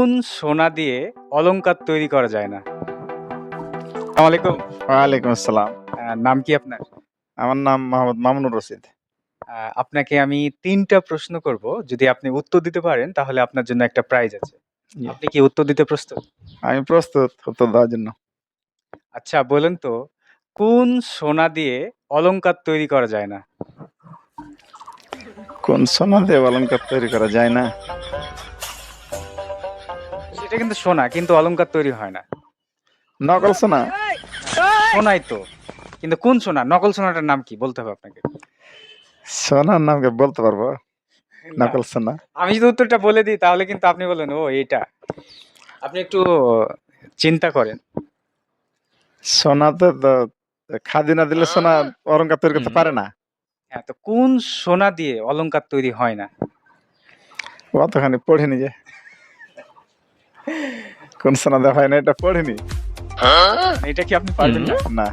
কোন সোনা দিয়ে অলংকার তৈরি করা যায় না। আসসালামু আলাইকুম ওয়ালাইকুম আসসালাম। আহ, নাম কি আপনার? আমার নাম মোহাম্মদ মামুনুর রশিদ। আহ, আপনাকে আমি তিনটা প্রশ্ন করব। যদি আপনি উত্তর দিতে পারেন তাহলে আপনার জন্য একটা প্রাইজ আছে। জি। আপনি কি উত্তর দিতে প্রস্তুত? আমি প্রস্তুত উত্তর দেওয়ার জন্য। আচ্ছা বলেন তো কোন সোনা দিয়ে অলংকার তৈরি করা যায় না? কোন সোনা দিয়ে অলঙ্কার তৈরি করা যায় না? সেটা কিন্তু সোনা কিন্তু অলংকার তৈরি হয় না। নকল সোনা? সোনাই তো। কিন্তু কোন সোনা? নকল সোনাটার নাম কি? বলতে হবে আপনাকে। সোনার নামকে বলতে পারব? নকল সোনা? আমি যদি উত্তরটা বলে দিই তাহলে কিন্তু আপনি বলেন ও এটা। আপনি একটু চিন্তা করেন। সোনাতে তো খাদি না দিলে সোনা অলংকার তৈরি করতে পারে না। হ্যাঁ তো কোন সোনা দিয়ে অলংকার তৈরি হয় না? অতখানি পড়িনি যে। কোন সোনা দেখায় হয় না এটা পড়িনি। এটা কি আপনি পারবেন না? না।